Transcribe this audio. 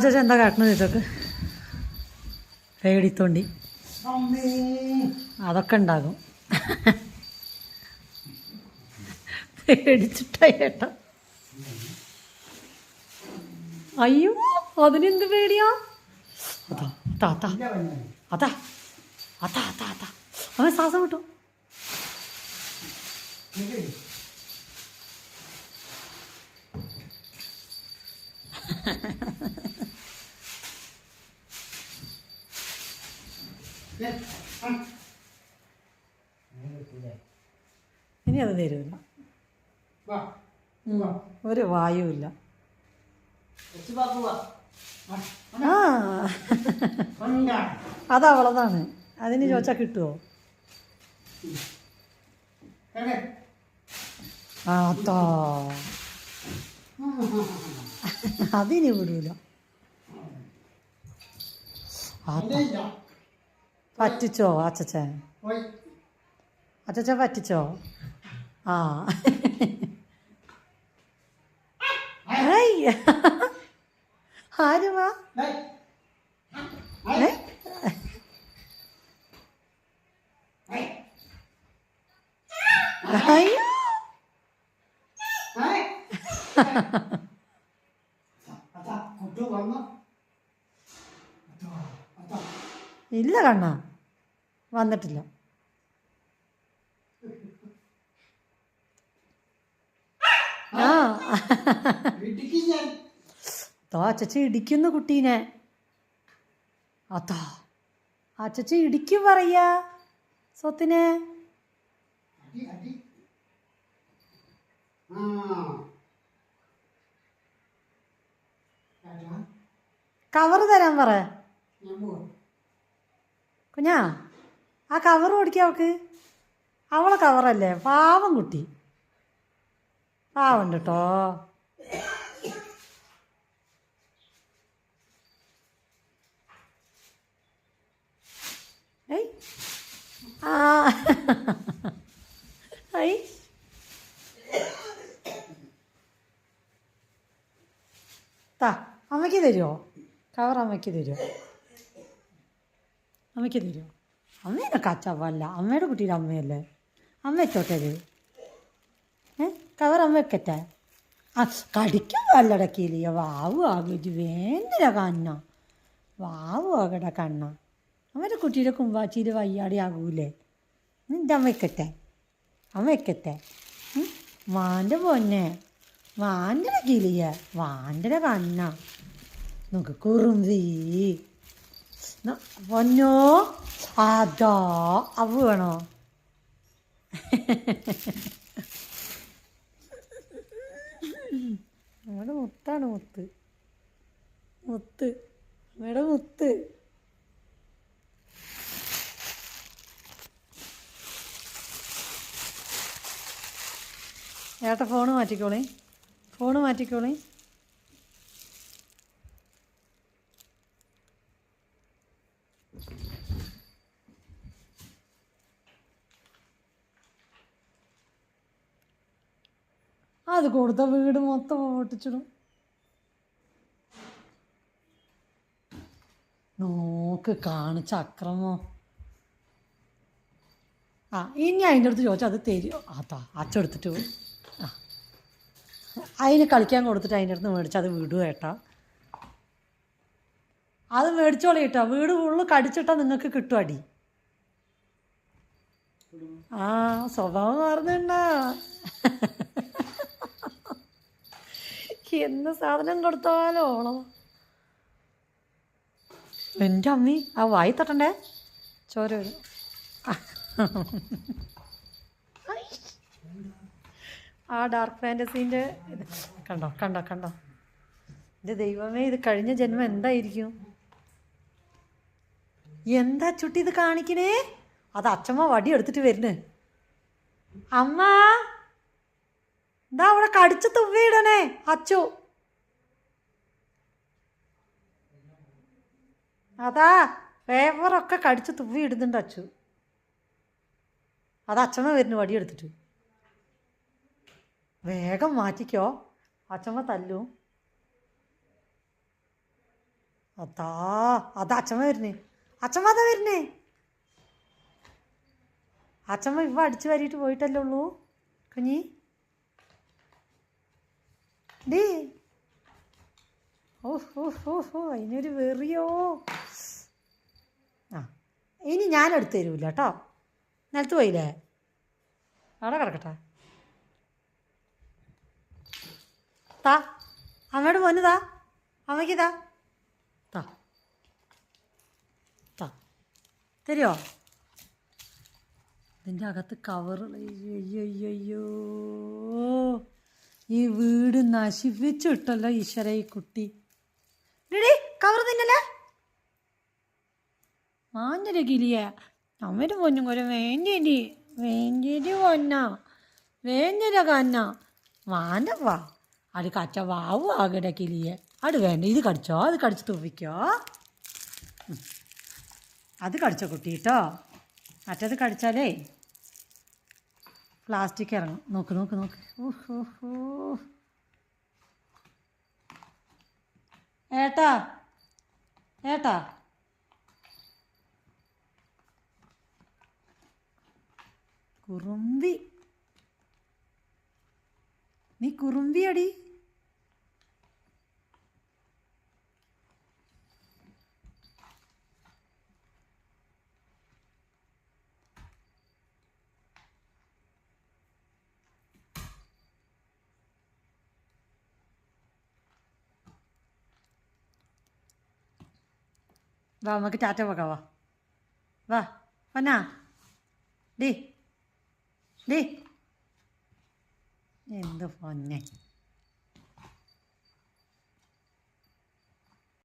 ചേച്ചി എന്താ കാട്ടണത് ഇതൊക്കെ? പേടിത്തോണ്ടി. അതൊക്കെ ഉണ്ടാകും. പേടിച്ചിട്ടേട്ട അയ്യോ അതിനെന്ത് പേടിയാ? അതാ അതാ. അതാ അതാ അതാ അതാ. അവൻ ശ്വാസം വിട്ടു. ഇനി അത് തരൂല. ഉം. ഒരു വായുവില്ല ആ. അത് അവളതാണ്. അതിന് ചോദിച്ചാൽ കിട്ടുമോ ആ അത്താ അതിനി വിടൂല. പറ്റിച്ചോ അച്ചച്ചൻ? അച്ചച്ചൻ പറ്റിച്ചോ? ആ. ആരുമാ? അയ്യോ ഇല്ല കണ്ണ. വന്നിട്ടില്ല. ആ തോ അച്ചച്ചി ഇടിക്കുന്നു കുട്ടീനെ. അതാ. അച്ചച്ചി ഇടിക്കും പറയാ സ്വത്തിനെ. കവറ് തരാൻ പറ. കുഞ്ഞാ ആ കവർ ഓടിക്കാം അവൾക്ക്. അവളെ കവറല്ലേ? പാവം കുട്ടി. പാവം കേട്ടോ ഏയ്. ആ. ഐ താ അമ്മയ്ക്ക് തരുമോ കവർ അമ്മയ്ക്ക് തരുമോ അമ്മയ്ക്ക് തരുമോ അമ്മേനെ കച്ചവല്ല അമ്മയുടെ കുട്ടിയുടെ അമ്മയല്ലേ? അമ്മ വെച്ചോട്ടെ ഇത് അമ്മ വെക്കട്ടെ? ആ കടിക്കാൻ വല്ലടക്കിയില്ല വാവു ആകെ വേണ്ടില്ല കണ്ണ. വാവു ആകട കണ്ണ. അമ്മയുടെ കുട്ടിയുടെ കുമ്പാച്ചിയിൽ വയ്യാടി ആകൂലേ. അമ്മ വെക്കട്ടെ. അമ്മ വെക്കട്ടെ? വാന്റെ പൊന്നെ. വാന്റെ കിളിയ വാന്റെ കണ്ണ. നോക്ക് കുറുമ്പി പൊന്നോ. അതാ അവ വേണോ? നമ്മുടെ മുത്താണ് മുത്ത്. മുത്ത്. നമ്മുടെ മുത്ത്. ഏട്ട ഫോണ് മാറ്റിക്കോളേ. ഫോണ് മാറ്റിക്കോളേ. അത് കൊടുത്ത വീട് മൊത്തം പൊട്ടിച്ചിടും നോക്ക് കാണിച്ച അക്രമോ. ആ ഇനി അതിന്റെ അടുത്ത് ചോദിച്ചാൽ അത് തരുമോ അതാ അച്ചെടുത്തിട്ട് പോയി. ആ. അതിന് കളിക്കാൻ കൊടുത്തിട്ട് അതിന്റെ അടുത്ത് മേടിച്ച് അത് വിടുക ഏട്ടാ. അത് മേടിച്ചോളി കേട്ടോ വീട് ഫുള്ള് കടിച്ചിട്ടാൽ നിങ്ങൾക്ക് കിട്ടും അടി. ആ സ്വഭാവം മാറുന്നുണ്ടാ. എന്ത് സാധനം കൊടുത്താലോ ഓളം എന്റെ അമ്മി ആ വായി തട്ടണ്ടേ? ചോര ആ ഡാർക്ക് ഫാന്റസീന്റെ കണ്ടോ കണ്ടോ കണ്ടോ? എന്റെ ദൈവമേ ഇത് കഴിഞ്ഞ ജന്മം എന്തായിരിക്കും? എന്താ ചുട്ടി ഇത് കാണിക്കണേ? അത് അച്ഛമ്മ വടി എടുത്തിട്ട് വരുന്നു. അമ്മ! എന്താ അവിടെ കടിച്ച് തുവ്വിയിടണേ അച്ചു. അതാ പേപ്പറൊക്കെ കടിച്ച് തുവ്വി ഇടുന്നുണ്ട് അച്ചു. അത് അച്ഛമ്മ വരുന്നു വടി എടുത്തിട്ട്. വേഗം മാറ്റിക്കോ. അച്ഛമ്മ തല്ലു. അതാ അതാ അച്ഛമ്മ വരുന്നേ. അച്ഛമ്മ അതാ വരുന്നേ. അച്ഛമ്മ ഇവ അടിച്ചു വാരിയിട്ട് പോയിട്ടല്ലേ ഉള്ളൂ കുഞ്ഞി? ഡീ ഓ അതിനൊരു വെറിയോ. ആ ഇനി ഞാൻ എടുത്തു തരൂല കേട്ടോ. നിലത്ത് പോയില്ലേ? അവിടെ കിടക്കട്ടെ. താ അമ്മയോട് പോന്നതാ അമ്മയ്ക്ക് താ. താ. തരുമോ ഇതിന്റെ അകത്ത് കവർ അയ്യോ. ഈ വീട് നശിപ്പിച്ചിട്ടല്ലോ ഈശ്വര ഈ കുട്ടി. D cover തിന്നല്ലേ? മാഞ്ഞര കിളിയ അമ്മര് പൊന്നും കൊരു വേഞ്ചേരി വേഞ്ചേരി പൊന്ന? വേഞ്ഞര കന്ന? വാണ്ടവാ അത് കച്ച വാവു ആകട കിളിയെ അത് വേണ്ട ഇത് കടിച്ചോ? അത് കടിച്ച് തുപ്പിക്കോ? അത് കടിച്ചോ കുട്ടി കേട്ടോ മറ്റത് കടിച്ചാലേ പ്ലാസ്റ്റിക് ഇറങ്ങും. നോക്ക് നോക്ക് നോക്ക്. ഏട്ടാ ഏട്ടാ. കുറുമ്പി. നീ കുറുമ്പിയടി. വാ നമുക്ക് ടാറ്റ പോകാം വാ. വാ വന്നാ ഡി. ഡി. എന്ത് പൊന്നെ.